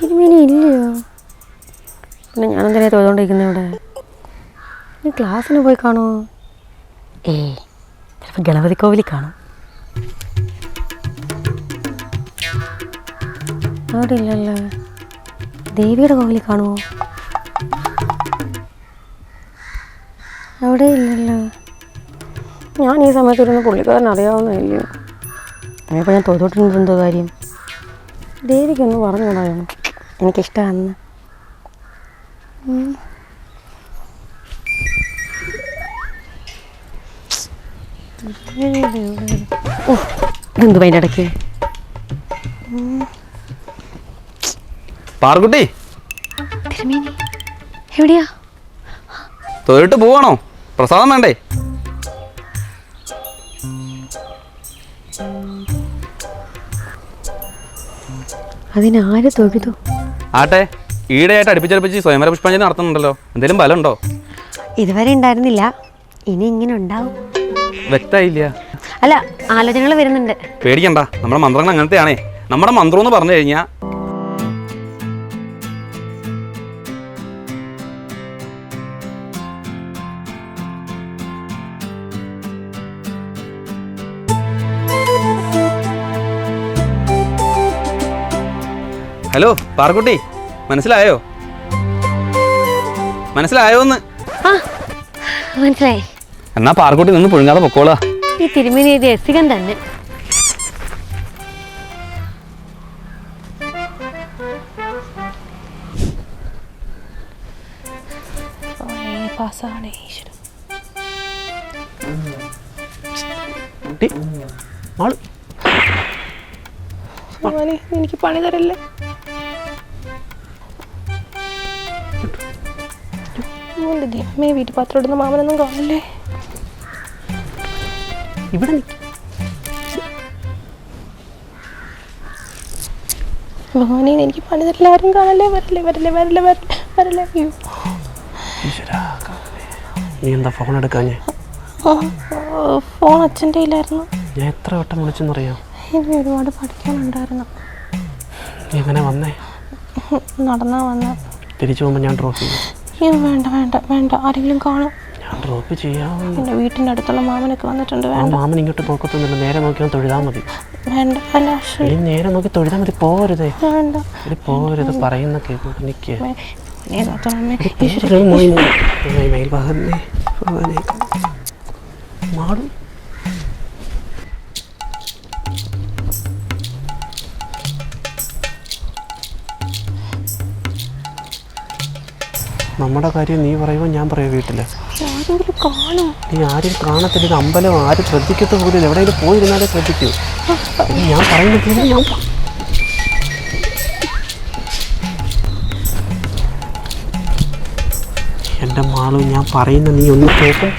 തിരുമേനി ഇല്ലയോ? പിന്നെ ഞാനെന്തിനാ തോന്നുകൊണ്ടിരിക്കുന്നത് ഇവിടെ? നീ ക്ലാസ്സിന് പോയി കാണോ? ഏ ചിലപ്പോൾ ഗണപതി കോവിലിൽ കാണും. അവിടെ ഇല്ലല്ലോ. ദേവിയുടെ കോവിലിൽ കാണുമോ അവിടെ ഇല്ലല്ലോ. ഞാൻ ഈ സമയത്ത് ഇരുന്ന് പുള്ളിക്കാരൻ അറിയാവുന്നില്ലയോ അതിപ്പോൾ ഞാൻ തോന്നിട്ടുണ്ടെന്തോ എന്തോ കാര്യം? ദേവിക്കൊന്ന് പറഞ്ഞുകൂടായോ എനിക്കിഷ്ടമാണെന്ന് ഓ ഇതെന്ത് അതിന്റെ ഇടയ്ക്ക്? പാർക്കുട്ടി തിരുമേനി. എവിടെയാ? തൊഴിലിട്ട് പോവാണോ? പ്രസാദം വേണ്ടേ? അതിനാര് തൊഴുതു? ആട്ടെ ഈടെയായിട്ട് അടുപ്പിച്ചടുപ്പിച്ച് സ്വയംവര പുഷ്പാഞ്ജലി നടത്തുന്നുണ്ടല്ലോ. എന്തെങ്കിലും ബലമുണ്ടോ? ഇതുവരെ ഉണ്ടായിരുന്നില്ല. ഇനി ഇങ്ങനെ ഉണ്ടാവും. വ്യക്തമായില്ല. അല്ല ആലോചനകൾ വരുന്നുണ്ട്. പേടിക്കണ്ട. നമ്മുടെ മന്ത്രങ്ങൾ അങ്ങനത്തെയാണേ. നമ്മുടെ മന്ത്രം എന്ന് പറഞ്ഞു കഴിഞ്ഞാൽ ഹലോ പാർക്കുട്ടി മനസ്സിലായോ? മനസ്സിലായോ എന്ന് ആ മനസ്സിലായി. എന്നാ പാർക്കുട്ടി നിന്ന് പുഴുങ്ങാതെ പൊക്കോളാ. ഈ തിരുമേനി എഴുതിയ രസികൻ തന്നെ. ഭഗവാനെ എനിക്ക് പണി തരല്ലേ? മോന്റെ ദൈവമേ വീട്ടു പാത്രം ഇടുന്ന മാമനൊന്നും കാണില്ലേ ഇവിടെ ഭഗവാനെ എനിക്ക് പണി തരില്ല ആരും കാണല്ലേ? വരല്ലേ വരല്ലേ വരല്ലേ വരല്ലേ വരല്ലേ? അയ്യോ. നീ എന്താ ഫോൺ എടുക്കാഞ്ഞേ ഫോൺ അച്ഛന്റെ കയ്യിലായിരുന്നു. ഞാൻ എത്ര വട്ടം വിളിച്ചെന്നറിയാം? എനിക്ക് ഒരുപാട് പഠിക്കാനുണ്ടായിരുന്നു. എങ്ങനെ വന്നേ? നടന്നാ വന്ന. തിരിച്ചു പോകുമ്പോൾ ഞാൻ ഡ്രോപ്പ് ചെയ്യും. അയ്യോ വേണ്ട വേണ്ട വേണ്ട. ആരെങ്കിലും കാണും. ഞാൻ ഡ്രോപ്പ് ചെയ്യാം. എന്റെ വീട്ടിന്റെ അടുത്തുള്ള മാമനൊക്കെ വന്നിട്ടുണ്ട് ആ വേണ്ട. മാമൻ ഇങ്ങോട്ട് നോക്കത്തൊന്നുമില്ല നേരെ നോക്കി ഒന്ന് തൊഴുതാൽ മതി. വേണ്ട അല്ല നേരെ നോക്കി തൊഴുതാൽ മതി. പോരുതേ. വേണ്ട. പോരുത്. പറയുന്ന ഭഗവാനെ മാടും നമ്മുടെ കാര്യം നീ പറയുമ്പോൾ ഞാൻ പറയാം വീട്ടിൽ? ആരെങ്കിലും നീ ആരും കാണത്തില്ല ഇത് അമ്പലം ആരും ശ്രദ്ധിക്കത്ത പോലും എവിടെയെങ്കിലും പോയിരുന്നാലേ ശ്രദ്ധിക്കൂ. ഞാൻ പറയുന്നത് ഞാൻ എന്റെ മാളു ഞാൻ പറയുന്ന നീ ഒന്ന് കേൾക്കും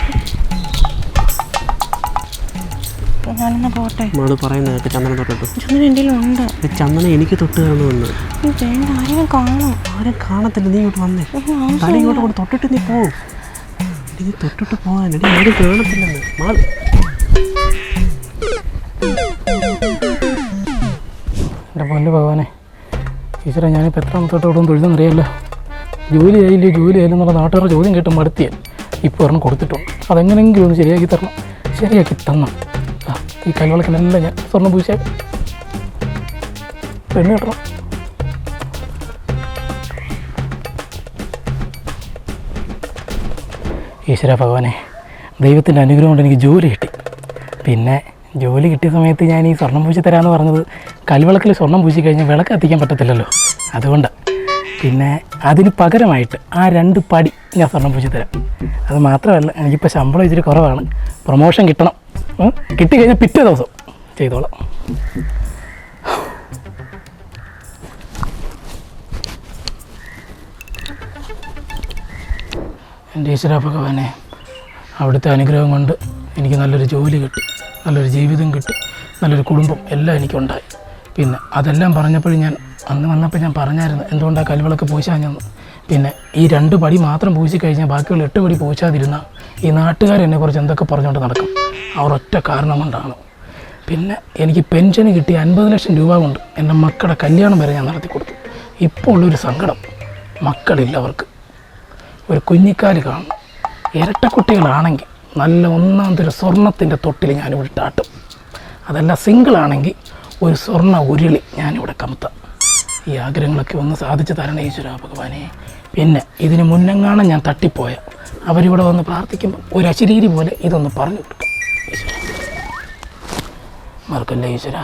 ഞാനെന്നാ പോട്ടെ. മാൾ പറയുന്നത് കേട്ട് ചന്ദനം തൊട്ടിട്ടു ചന്ദ്രൻ എന്റെ ഉണ്ട് ചന്ദനം എനിക്ക് തൊട്ട് കാണുമെന്ന് വേണ്ട കാണും ആരും കാണത്തില്ല നീ ഇങ്ങോട്ട് വന്നേ. തല ഇങ്ങോട്ട് കൊണ്ട് തൊട്ടിട്ട് നീ പോ. നീ തൊട്ടിട്ട് പോകാൻ. എടി ആരും കാണത്തില്ലെന്ന് മാൾ. എന്റെ പൊന്നു ഭഗവാനെ ടീച്ചറെ ഞാനിപ്പോൾ എത്രാമത്തോട്ട് ഇവിടെ തൊഴുതെന്നറിയാമല്ലോ ജോലി ആയില്ലേ ജോലി ആയില്ല എന്നുള്ള നാട്ടുകാരുടെ ചോദ്യം കേട്ട് മടുത്തിയാൽ ഇപ്പോൾ ഒരെണ്ണം കൊടുത്തിട്ടുണ്ട്. അതെങ്ങനെയെങ്കിലും ഒന്ന് ശരിയാക്കി തരണം. ശരിയാക്കി ആ ഈ കല്ലുവളക്കിനെല്ലാം ഞാൻ സ്വർണം പൂശ പെണ്ണ് കിട്ടണം. ഈശ്വര ഭഗവാനെ ദൈവത്തിന്റെ അനുഗ്രഹം കൊണ്ട് എനിക്ക് ജോലി കിട്ടി. പിന്നെ ജോലി കിട്ടിയ സമയത്ത് ഞാൻ ഈ സ്വർണം പൂശി തരാമെന്ന് പറഞ്ഞത് കൽവിളക്കിൽ സ്വർണം പൂശി കഴിഞ്ഞാൽ വിളക്ക് എത്തിക്കാൻ പറ്റത്തില്ലല്ലോ. അതുകൊണ്ട്. പിന്നെ അതിന് പകരമായിട്ട് ആ രണ്ട് പടി ഞാൻ സ്വർണം പൂശി തരാം. അത് മാത്രമല്ല എനിക്കിപ്പോൾ ശമ്പളം ഇച്ചിരി കുറവാണ്. പ്രൊമോഷൻ കിട്ടണം? കിട്ടിക്കഴിഞ്ഞാൽ പിറ്റേ ദിവസം ചെയ്തോളാം. എന്റെ ഈശ്വര ഭഗവാനെ അവിടുത്തെ അനുഗ്രഹം കൊണ്ട് എനിക്ക് നല്ലൊരു ജോലി കിട്ടി നല്ലൊരു ജീവിതം കിട്ടി നല്ലൊരു കുടുംബം എല്ലാം എനിക്കുണ്ടായി. പിന്നെ അതെല്ലാം പറഞ്ഞപ്പോഴും ഞാൻ അന്ന് വന്നപ്പോൾ ഞാൻ പറഞ്ഞായിരുന്നു എന്തുകൊണ്ടാണ് കൽവിളക്ക് പൂശാഞ്ഞെന്ന് പിന്നെ ഈ രണ്ട് പടി മാത്രം പൂശി കഴിഞ്ഞാൽ ബാക്കിയുള്ള എട്ട് പടി പൂശാതിരുന്ന ഈ നാട്ടുകാർ എന്നെ കുറിച്ച് എന്തൊക്കെ പറഞ്ഞുകൊണ്ട് നടക്കും? അവർ ഒറ്റ കാരണം കൊണ്ടാണ്. പിന്നെ എനിക്ക് പെൻഷന് കിട്ടിയ അൻപത് ലക്ഷം രൂപ കൊണ്ട് എന്റെ മക്കളുടെ കല്യാണം വരെ ഞാൻ നടത്തി കൊടുത്തു. ഇപ്പോൾ ഉള്ളൊരു സങ്കടം. മക്കളില്ല അവർക്ക്. ഒരു കുഞ്ഞിക്കാൽ കാണണം. ഇരട്ടക്കുട്ടികളാണെങ്കിൽ നല്ല ഒന്നാമത്തെ ഒരു സ്വർണത്തിന്റെ തൊട്ടിൽ ഞാനിവിടെ ഇട്ടാട്ടും അതല്ല സിംഗിളാണെങ്കിൽ ഒരു സ്വർണ ഉരുളി ഞാനിവിടെ കമത്താം. ഈ ആഗ്രഹങ്ങളൊക്കെ ഒന്ന് സാധിച്ചു തരണേ ഈശ്വര ഭഗവാനെ. പിന്നെ ഇതിന് മുന്നങ്ങാണ് ഞാൻ തട്ടിപ്പോയ അവരിവിടെ വന്ന് പ്രാർത്ഥിക്കുമ്പോൾ ഒരു അശരീരി പോലെ ഇതൊന്ന് പറഞ്ഞു കൊടുക്കും. ഈശ്വര. മറക്കല്ലേ ഈശ്വര?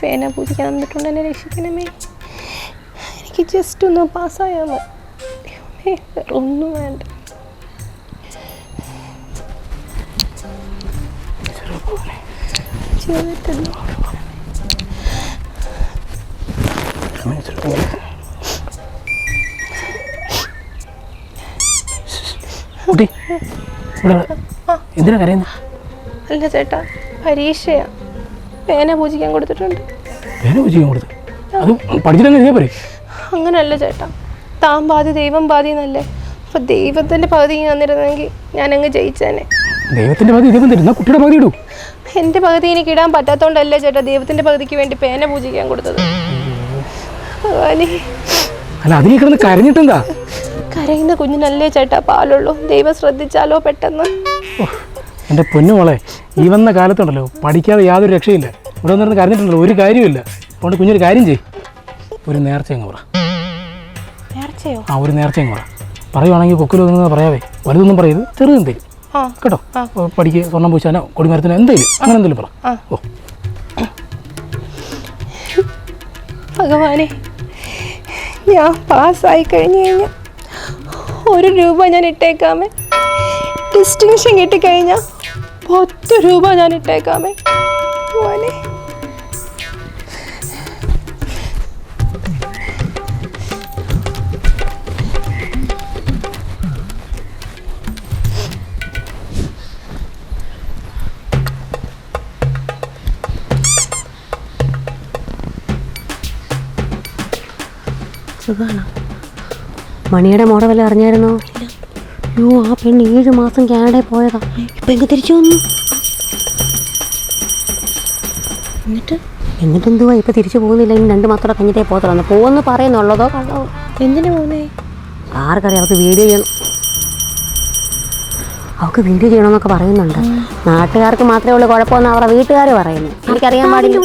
പേന പൂജിക്കാൻ തന്നിട്ടുണ്ട് എന്നെ രക്ഷിക്കണമേ. എനിക്ക് ജസ്റ്റ് ഒന്ന് പാസ്സായാൽ മതി. ഒന്നും വേണ്ട. കുട്ടി എന്തിനാ കരയുന്നത് അല്ല ചേട്ടാ പരീക്ഷയാ. പേന പൂജിക്കാൻ കൊടുത്തിട്ടുണ്ട്. പേന പൂജിക്കാൻ കൊടുത്തു? അത് പഠിച്ചിട്ടങ്ങ് പറയും അങ്ങനല്ല ചേട്ടാ. താൻ പാതി ദൈവം പാതി എന്നല്ലേ അപ്പൊ ദൈവത്തിന്റെ പകുതി തന്നിരുന്നെങ്കിൽ ഞാനങ്ങ് ജയിച്ചേനെ. ദൈവത്തിന്റെ പകുതി ദൈവം തരുന്ന കുട്ടിയുടെ പകുതി ഇടൂ. എന്റെ പകുതി എനിക്ക് ഇടാൻ പറ്റാത്തോണ്ടല്ലേ ചേട്ടാ ദൈവത്തിന്റെ പകുതിക്ക് വേണ്ടി പേന പൂജിക്കാൻ കൊടുത്തത്? ഭഗവാനെ അല്ല അതിനെ കിടന്ന് കരഞ്ഞിട്ടെന്താ? കരയുന്ന കുഞ്ഞിനല്ലേ ചേട്ടാ പാലുള്ളൂ? ദൈവം ശ്രദ്ധിച്ചാലോ പെട്ടെന്ന്? എന്റെ പൊന്നു മോളെ ഈ വന്ന കാലത്തുണ്ടല്ലോ പഠിക്കാതെ യാതൊരു രക്ഷയില്ല. ഇവിടെ വന്നിരുന്ന് കരഞ്ഞിട്ടുണ്ടല്ലോ ഒരു കാര്യമില്ല അതുകൊണ്ട് കുഞ്ഞൊരു കാര്യം ചെയ് ഒരു നേർച്ച അങ്ങ് പറ. നേർച്ചയോ? ആ ഒരു നേർച്ച അങ്ങ് പറ. പറയുവാണെങ്കിൽ കൊക്കിലൊന്നും പറയാവേ വലുതൊന്നും പറയരുത് ചെറുതും തരും. കേട്ടോ? പഠിക്കുക സ്വർണം പൂശാനോ കൊടിമരത്തിനോ എന്തെങ്കിലും. അങ്ങനെ എന്തെങ്കിലും പറ. ഓ. ഭഗവാനെ ഞാൻ പാസ്സായി കഴിഞ്ഞു കഴിഞ്ഞാൽ ഒരു രൂപ ഞാൻ ഇട്ടേക്കാമേ. ഡിസ്റ്റിങ്ഷൻ കിട്ടിക്കഴിഞ്ഞാൽ പത്ത് രൂപ ഞാൻ ഇട്ടേക്കാമേ. സുഖാണോ? മണിയുടെ മോടെ വല്ല അറിഞ്ഞായിരുന്നോ? അയ്യോ ആ പെണ്ണ് ഏഴ് മാസം കാനഡയിൽ പോയതാ. ഇപ്പൊ എങ്ങ് തിരിച്ചു വന്നു? എന്നിട്ട്? എന്നിട്ട് എന്തുവാ ഇപ്പൊ തിരിച്ചു പോകുന്നില്ല? ഇനി രണ്ട് മാസത്തോടെ കഴിഞ്ഞിട്ടേ പോകത്തുള്ളൂ. പോകുമെന്ന് പറയുന്നുള്ളതോ കള്ളോ എന്തിനു പോകുന്നേ? ആർക്കറിയാം അവൾക്ക് വീഡിയോ ചെയ്യണം. അവൾക്ക് വീഡിയോ ചെയ്യണമെന്നൊക്കെ പറയുന്നുണ്ട്. നാട്ടുകാർക്ക് മാത്രമേ ഉള്ളൂ കുഴപ്പമെന്ന് അവരുടെ വീട്ടുകാർ പറയുന്നു. എനിക്കറിയാൻ പാടില്ല.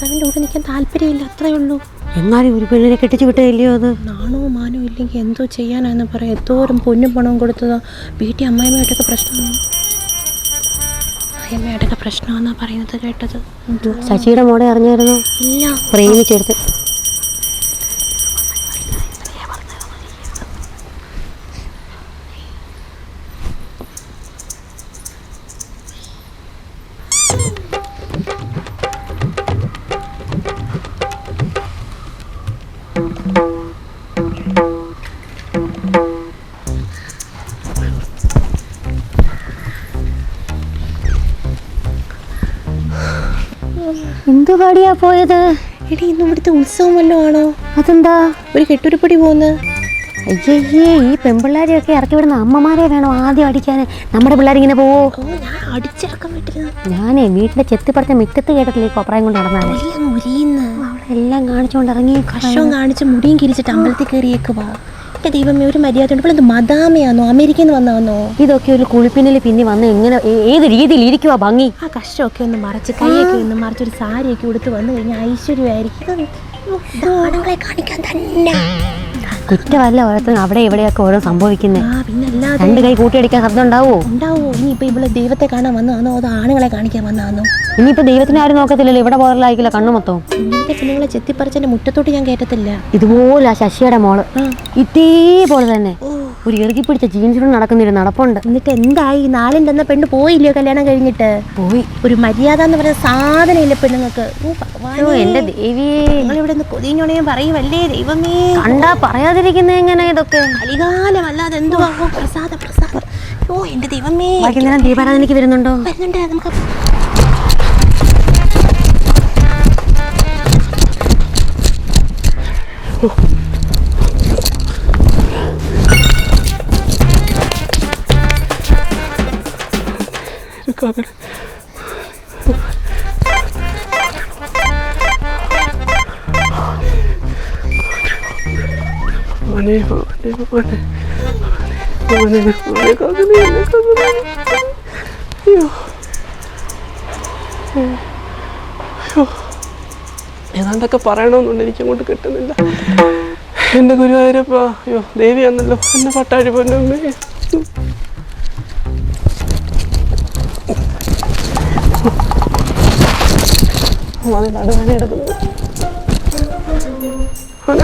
ഭർത്താവിന്റെ കൂടെ നിൽക്കാൻ താല്പര്യമില്ല അത്രേ ഉള്ളൂ. എങ്ങാനും ഒരു പെണ്ണിനെ കെട്ടിച്ചു വിട്ടതല്ലയോ അത്? നാണോ മാനോ ഇല്ലെങ്കിൽ എന്തോ ചെയ്യാനാന്ന് പറയാം. എന്തോരം പൊന്നും പണവും കൊടുത്തതോ. വീട്ടിൽ അമ്മായിമ്മയായിട്ടൊക്കെ പ്രശ്നമാണ് അമ്മയായിട്ടൊക്കെ പ്രശ്നമാണെന്നാ പറയുന്നത് കേട്ടത്. ശശിയുടെ മോടെ അറിഞ്ഞായിരുന്നു? ഇല്ല. പ്രേമിച്ചെടുത്ത്. എന്തു പാടിയാ പോയത്? എടി ഇന്ന് ഇവിടുത്തെ ഉത്സവം വല്ലതും ആണോ? അതെന്താ? ഒരു കെട്ടുരുപ്പടി പോന്ന്. അയ്യേ ഈ പെൺപിള്ളേരെയൊക്കെ ഇറക്കി വിടുന്ന അമ്മമാരെ വേണോ ആദ്യം അടിക്കാൻ നമ്മുടെ പിള്ളേരിങ്ങനെ പോവോ? അടിച്ചിറക്കാൻ പറ്റില്ല. ഞാനേ വീട്ടിലെ ചെത്തിപ്പറത്തെ മിറ്റത്ത് കേട്ടിട്ടില്ല ഈ കൊപ്രായം കൊണ്ട് നടന്നാലേ? എല്ലാം കാണിച്ചുകൊണ്ട് ഇറങ്ങി കഷവും കാണിച്ച് മുടിയും കിരിച്ചിട്ട് അമ്പലത്തിൽ കയറിയേക്ക് വാ. എന്റെ ദൈവമേ ഒരു മര്യാദ ഉണ്ട്. ഇവളെന്ത് മദാമയാന്നോ അമേരിക്കയിൽ നിന്ന് വന്നാന്നോ? ഇതൊക്കെ ഒരു കുളിപ്പിന്നിൽ പിന്നെ വന്ന് എങ്ങനെ ഏത് രീതിയിൽ ഇരിക്കുവാ ഭംഗി? ആ കഷ്ടമൊക്കെ ഒന്ന് മറച്ച് കൈയൊക്കെ ഒന്ന് മറച്ച് ഒരു സാരിയൊക്കെ ഉടുത്ത് വന്നു കഴിഞ്ഞാൽ ഐശ്വര്യമായിരിക്കും. കാണിക്കാൻ തന്നെ. കുറ്റമല്ല ഓരോരുത്തരും അവിടെ ഇവിടെയൊക്കെ ഓരോ സംഭവിക്കുന്നത് പിന്നെ രണ്ട് കൈ കൂട്ടിയടിക്കാൻ ശബ്ദം ഉണ്ടാവോ? ഉണ്ടാവോ? ഇനിയിപ്പോ ഇവിടെ ദൈവത്തെ കാണാൻ വന്നാണോ അതോ ആണുങ്ങളെ കാണിക്കാൻ വന്നതാണോ? ഇനിയിപ്പോ ദൈവത്തിന് ആരും നോക്കത്തില്ലല്ലോ ഇവിടെ പോകാറില്ലായിരിക്കില്ല കണ്ണു മൊത്തം. ഇങ്ങനത്തെ പെണ്ണുങ്ങളെ ചെത്തിപ്പറിച്ചെന്റെ മുറ്റത്തോട്ട് ഞാൻ കയറ്റത്തില്ല. ഇതുപോലെ ആ ശശിയുടെ മോൾ ഇതേപോലെ തന്നെ. ഒരു ഇറുകി പിടിച്ച ജീൻസിലൂടെ നടക്കുന്നൊരു നടപ്പുണ്ട്. എന്നിട്ട് എന്തായി? നാലിന്റെ എന്ന പെണ്ണ് പോയില്ലയോ കല്യാണം കഴിഞ്ഞിട്ട്? പോയി. ഒരു മര്യാദ എന്ന് പറയുന്ന സാധനം ഇല്ല പെണ്ണുങ്ങൾക്ക്? ഓ. ഓ എന്റെ ദേവിയേ. നിങ്ങളിവിടെ നിന്ന് കൊതിഞ്ഞോണേ പറയുമല്ലേ ദൈവമേ? കണ്ടാ പറയാതിരിക്കുന്ന എങ്ങനെ ഇതൊക്കെ? കലികാലം അല്ലാതെ എന്തുവാ? പ്രസാദ പ്രസാദ പ്രസാദം. ഓ എന്റെ ദൈവമേ. വൈകുന്നേരം ദീപാരാധനയ്ക്ക് വരുന്നുണ്ടോ? വരുന്നുണ്ട് നമുക്ക് കാക്കണേ മോനെ മോനെ മോനെ. മോനെ മോനെ കാക്കണേ എന്നെ കാക്കണേ അയ്യോ. അയ്യോ. ഏതാണ്ടൊക്കെ പറയണമെന്നുണ്ട് എനിക്ക് അങ്ങോട്ട് കിട്ടുന്നില്ല. എന്റെ ഗുരുവായൂരപ്പ അയ്യോ ദേവിയാണല്ലോ എന്നെ പട്ടാഴി പൊന്നമ്മേ മതി നടുവേന എടുക്കുന്നു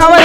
അവൻ.